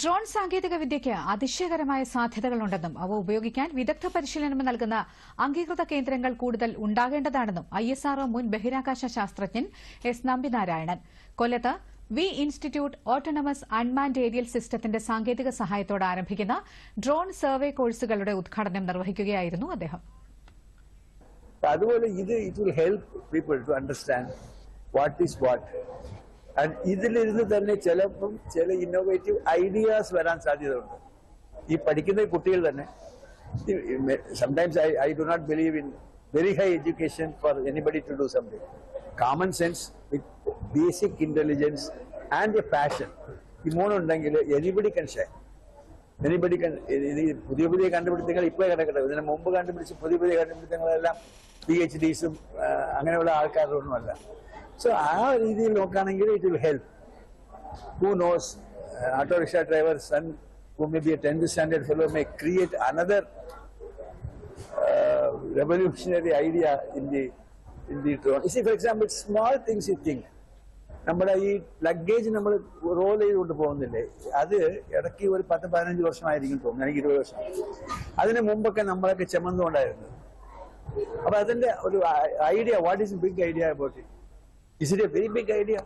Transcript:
Drone സാങ്കേതിക വിദ്യയ്ക്ക് അതിശയകരമായ സാധ്യതകളുണ്ടെന്നും അവ ഉപയോഗിക്കാൻ വിദഗ്ധ പരിശീലനം നൽകുന്ന അംഗീകൃത കേന്ദ്രങ്ങൾ കൂടുതൽ ഉണ്ടാകേണ്ടതാണെന്നും ഐ എസ് ആർഒ മുൻ ബഹിരാകാശ ശാസ്ത്രജ്ഞൻ എസ് നമ്പിനാരായണൻ. കൊല്ലത്ത് V institute autonomous unmanned aerial സിസ്റ്റത്തിന്റെ സാങ്കേതിക സഹായത്തോടെ ആരംഭിക്കുന്ന ഡ്രോൺ സർവേ കോഴ്സുകളുടെ ഉദ്ഘാടനം നിർവഹിക്കുകയായിരുന്നു അദ്ദേഹം. അതുപോലെ ഇത് it will help people to understand what is what ഇതിലിരുന്ന് തന്നെ ചിലപ്പം ചില ഇന്നോവേറ്റീവ് ഐഡിയാസ് വരാൻ സാധ്യതയുണ്ട് ഈ പഠിക്കുന്ന കുട്ടികൾ തന്നെ sometimes I I do not believe in very high education for anybody to do something common sense with basic intelligence and a passion ഈ മൂന്നുണ്ടെങ്കിൽ anybody can share anybody can പുതിയ പുതിയ കണ്ടുപിടുത്തങ്ങൾ ഇപ്പോഴേ കിടക്കട്ടെ. ഇതിന് മുമ്പ് കണ്ടുപിടിച്ച് പുതിയ പുതിയ കണ്ടുപിടുത്തങ്ങളെല്ലാം പി എച്ച് ഡിസും അങ്ങനെയുള്ള ആൾക്കാരുടെ ഒന്നുമല്ല സോ ആ രീതിയിൽ നോക്കുകയാണെങ്കിൽ it will help who knows auto rickshaw driver son who may be a tenth standard fellow may create another revolutionary idea in the in the drone. See, for example, small things you think. നമ്മുടെ ഈ luggage നമ്മൾ role ചെയ്തുകൊണ്ട് പോകുന്നില്ലേ? അത് ഇടയ്ക്ക് ഒരു പത്ത് പതിനഞ്ച് വർഷമായിരിക്കും തോന്നുന്നു. എനിക്ക് ഇരുപത് വർഷം. അതിന് മുമ്പൊക്കെ നമ്മളൊക്കെ ചെമ്മന്നുകൊണ്ടായിരുന്നു അപ്പൊ അതിന്റെ ഒരു idea what is big idea about it is it a very big idea